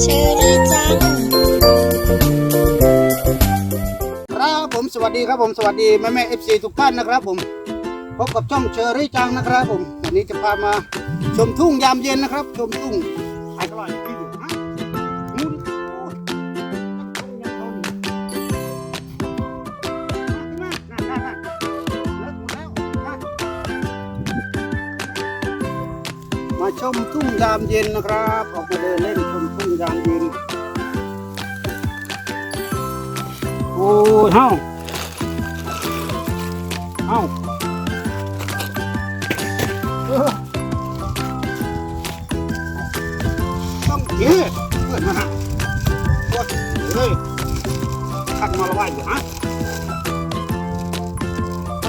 เชอรี่จัง ครับผมสวัสดีครับผมสวัสดีแม่แม่เอฟซีทุกท่านนะครับผมพบกับช่องเชอรี่จังนะครับผมวันนี้จะพามาชมทุ่งยามเย็นนะครับ ชมทุ่งไอ้กระไรที่อย มาชมทุ่งยามเย็นนะครับ ออกมาเดินเล่นชมทุ่งยามเย็น โอ้ยเฮาเฮาเออต้องเก๋เพื่อนนะฮะโอ้ยเฮ้ยขัดมาละไว้อยู่ฮะ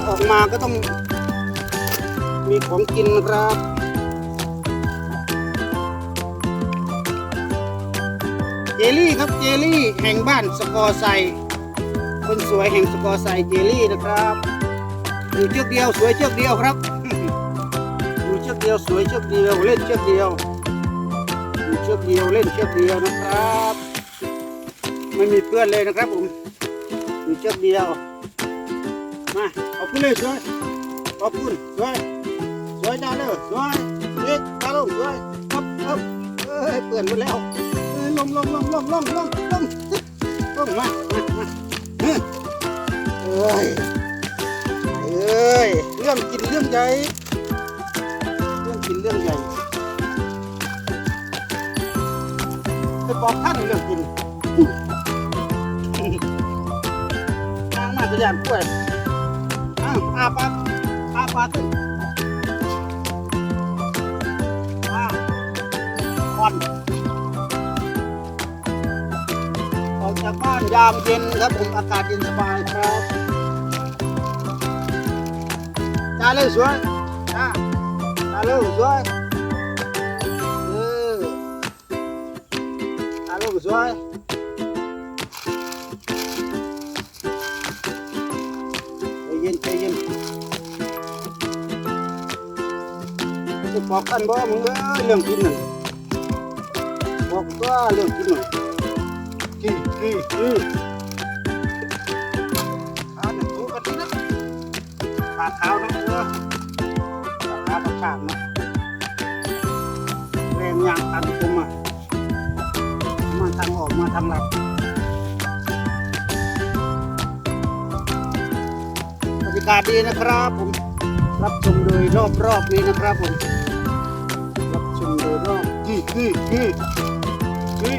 ออกมาก็ต้องมีของกินนะครับ เจลี่ครับเจลี่แห่งบ้านสกอไซคนสวยแห่งสกอไซเจลี่นะครับอยู่เชือกเดียวสวยเชือกเดียวครับอยู่เชือกเดียวสวยเชือกเดียวเล่นเชือกเดียวอยู่เชือกเดียวเล่นเชือกเดียวนะครับไม่มีเพื่อนเลยนะครับผมอยู่เชือกเดียวมาเอาขึ้นเลยสวยขอบคุณสวยสวยจ้าเลยสวยเด็ดจ้าลงสวยครับครับเอ้ยเปื่อนหมดแล้ว ลงลงลงลงลงลงลงลงมามามาเอ้ยเอ้ยเรื่องกินเรื่องใหญ่เรื่องกินเรื่องใหญ่ไปบอกท่านเรื่องกินทางมาจะยานกล้วยอ้าวอาปากอาปากขึ้นอ้าวควัน จากบ้านยามเย็นครับผมอากาศเย็นสบายครับจ้าเลยสวยจ้าจ้าเลยสวยเออจ้าเลยสวยใจเย็นใจเย็นจะบอกกันบ่มึงเอ้เรื่องกินหน่ะบอกว่าเรื่องกินหน่ะ กี่กี่กี่ขาหนึ่งตัวกันทีนะขาเท้านะเออขาประชานะแรงยางตันผมอะมาทางออกมาทางหลับบรรยากาศดีนะครับผมรับชมโดยรอบรอบๆนี้นะครับผมรับชมโดยรอบกี่กี่กี่กี่